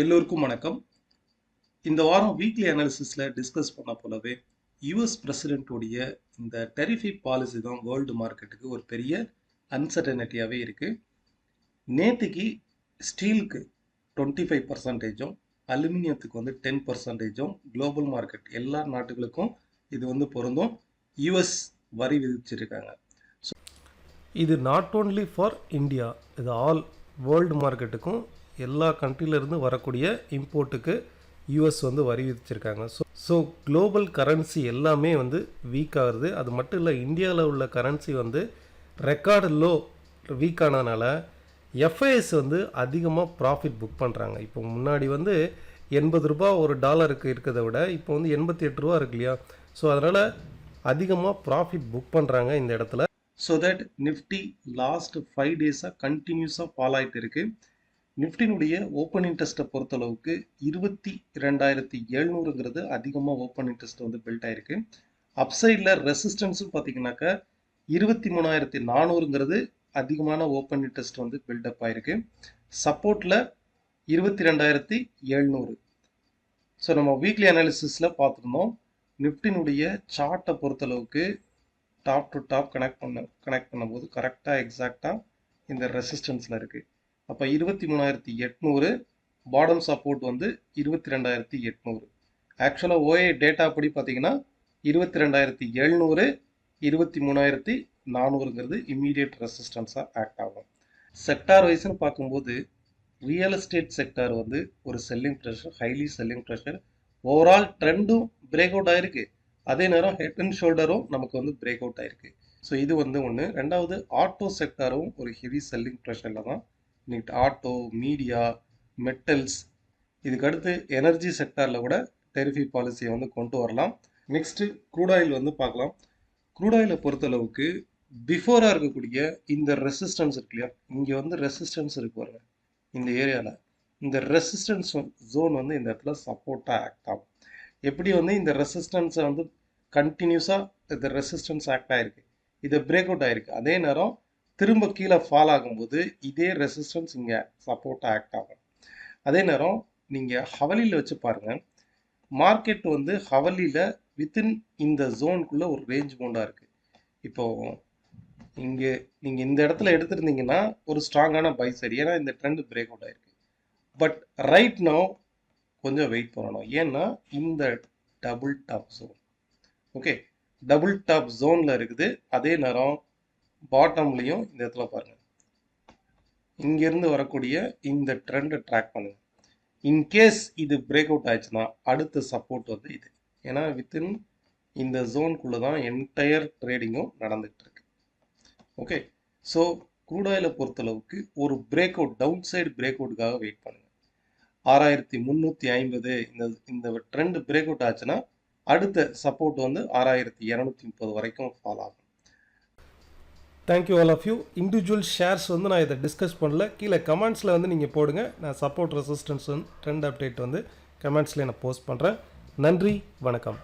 எல்லோருக்கும் வணக்கம். இந்த வாரம் வீக்லி அனாலிசிஸில் டிஸ்கஸ் பண்ண போலவே யூஎஸ் பிரசிடென்ட்டுடைய இந்த டெரிஃபிக் பாலிசி தான் வேர்ல்டு மார்க்கெட்டுக்கு ஒரு பெரிய அன்சர்டனிட்டியாகவே இருக்குது நேற்றுக்கு ஸ்டீலுக்கு டுவெண்ட்டி ஃபைவ் பர்சன்டேஜும் அலுமினியத்துக்கு வந்து டென் பர்சன்டேஜும் குளோபல் மார்க்கெட் எல்லா நாட்டுகளுக்கும் இது வந்து பொருந்தும். யூஎஸ் வரி விதிச்சிருக்காங்க. இது நாட் ஓன்லி ஃபார் இந்தியா இது ஆல் வேர்ல்டு மார்க்கெட்டுக்கும் எல்லா கண்ட்ரிலேருந்து வரக்கூடிய இம்போர்ட்டுக்கு யூஎஸ் வந்து வரி விதிச்சிருக்காங்க. ஸோ ஸோ குளோபல் கரன்சி எல்லாமே வந்து வீக் ஆகுது. அது மட்டும் இல்லை இந்தியாவில் உள்ள கரன்சி வந்து ரெக்கார்டு லோ வீக் ஆனதுனால எஃப்ஐஎஸ் வந்து அதிகமாக ப்ராஃபிட் புக் பண்ணுறாங்க இப்போ முன்னாடி வந்து எண்பது ரூபா ஒரு டாலருக்கு இருக்கிறத விட இப்போ வந்து எண்பத்தி எட்டு ரூபா இருக்கு இல்லையா? ஸோ அதனால் அதிகமாக ப்ராஃபிட் புக் பண்ணுறாங்க இந்த இடத்துல. So that Nifty last five டேஸாக கண்டினியூஸாக ஃபால் ஆகிட்டு இருக்குது நிஃப்டினுடைய ஓப்பன் இன்ட்ரெஸ்ட்டை பொறுத்தளவுக்கு இருபத்தி ரெண்டாயிரத்தி எழுநூறுங்கிறது அதிகமாக ஓப்பன் இன்ட்ரெஸ்ட் வந்து பில்ட் ஆயிருக்கு. அப்சைடில் ரெசிஸ்டன்ஸும் பார்த்தீங்கன்னாக்கா இருபத்தி மூணாயிரத்தி நானூறுங்கிறது அதிகமான ஓப்பன் இன்ட்ரெஸ்ட் வந்து பில்டப் ஆயிருக்கு. சப்போர்ட்டில் இருபத்தி ரெண்டாயிரத்தி எழுநூறு. ஸோ நம்ம வீக்லி அனாலிசிஸில் பார்த்துருந்தோம். நிஃப்டினுடைய சார்ட்டை பொறுத்தளவுக்கு டாப் டு டாப் கனெக்ட் பண்ண கனெக்ட் பண்ணும்போது கரெக்டாக எக்ஸாக்டாக இந்த ரெசிஸ்டன்ஸில் இருக்குது அப்போ இருபத்தி மூணாயிரத்தி எட்நூறு பாடம் சப்போர்ட் வந்து இருபத்தி ரெண்டாயிரத்தி எட்நூறு. ஆக்சுவலாக ஓஏ டேட்டா படி பார்த்தீங்கன்னா இருபத்தி ரெண்டாயிரத்தி எழுநூறு இருபத்தி மூணாயிரத்தி நானூறுங்கிறது இம்மீடியட் ரெசிஸ்டன்ஸாக ஆக்ட் ஆகும். செக்டார் வைஸ்னு பார்க்கும்போது ரியல் எஸ்டேட் செக்டார் வந்து ஒரு selling pressure highly selling pressure overall ட்ரெண்டும் break out ஆயிருக்கு. அதே நேரம் ஹெட் அண்ட் ஷோல்டரும் நமக்கு வந்து பிரேக் அவுட் ஆயிருக்கு. ஸோ இது வந்து ஒன்று ரெண்டாவது ஆட்டோ செக்டாரும் ஒரு ஹெவி செல்லிங் ப்ரெஷரில் தான் நீட் ஆட்டோ மீடியா மெட்டல்ஸ் இதுக்கு அடுத்து எனர்ஜி செக்டாரில் கூட டெரிஃபி பாலிசியை வந்து கொண்டு வரலாம். நெக்ஸ்ட்டு க்ரூட் ஆயில் வந்து பார்க்கலாம். க்ரூட் ஆயிலை பொறுத்தளவுக்கு பிஃபோராக இருக்கக்கூடிய இந்த ரெசிஸ்டன்ஸ் இருக்கு இல்லையா? இங்கே வந்து ரெசிஸ்டன்ஸ் இருக்கு பாருங்க. இந்த ஏரியாவில் இந்த ரெசிஸ்டன்ஸ் ஜோன் வந்து இந்த இடத்துல சப்போர்ட்டாக ஆக்ட் ஆகும். எப்படி வந்து இந்த ரெசிஸ்டன்ஸை வந்து கண்டினியூஸாக இந்த ரெசிஸ்டன்ஸ் ஆக்ட் ஆகிருக்கு இதை பிரேக் அவுட் ஆகிருக்கு அதே நேரம் திரும்ப கீழே ஃபால் ஆகும்போது இதே ரெசிஸ்டன்ஸ் இங்கே சப்போர்ட்டாக ஆக்ட் ஆகும். அதே நேரம் நீங்கள் ஹவலியில் வச்சு பாருங்கள் மார்க்கெட் வந்து ஹவலியில் வித்தின் இந்த ஜோனுக்குள்ளே ஒரு ரேஞ்ச் பவுண்டாக இருக்குது இப்போது இங்கே நீங்கள் இந்த இடத்துல எடுத்துருந்தீங்கன்னா ஒரு ஸ்ட்ராங்கான பை சரி ஏன்னா இந்த ட்ரெண்ட் பிரேக் அவுட் ஆயிருக்கு. பட் ரைட் நோ கொஞ்சம் வெயிட் பண்ணணும் ஏன்னா இந்த double top zone okay double top ஜோனில் இருக்குது. அதே நேரம் பாட்டம்லையும் இந்த இடத்துல பாருங்கள் இங்கேருந்து வரக்கூடிய இந்த ட்ரெண்டை ட்ராக் பண்ணுங்கள் இன்கேஸ் இது பிரேக் அவுட் ஆயிடுச்சுன்னா அடுத்த சப்போர்ட் வந்து இது. ஏன்னா வித்தின் இந்த ஜோனுக்குள்ளே தான் என்டையர் ட்ரேடிங்கும் நடந்துகிட்டு இருக்கு. ஓகே ஸோ க்ரூட் ஆயிலை பொறுத்தளவுக்கு ஒரு break out down side break அவுட்டுக்காக wait பண்ணுங்கள் ஆறாயிரத்தி முந்நூற்றி ஐம்பது இந்த இந்த ட்ரெண்ட் பிரேக் அவுட் ஆச்சுன்னா அடுத்த சப்போர்ட் வந்து ஆறாயிரத்தி இரநூத்தி முப்பது வரைக்கும் ஃபாலோ ஆகும். Thank you all of you individual shares வந்து நான் இதை டிஸ்கஸ் பண்ணல. கீழே கமெண்ட்ஸில் வந்து நீங்கள் போடுங்க. நான் சப்போர்ட் ரெசிஸ்டன்ஸ் வந்து ட்ரெண்ட் அப்டேட் வந்து கமெண்ட்ஸில் நான் போஸ்ட் பண்ணுறேன் நன்றி வணக்கம்.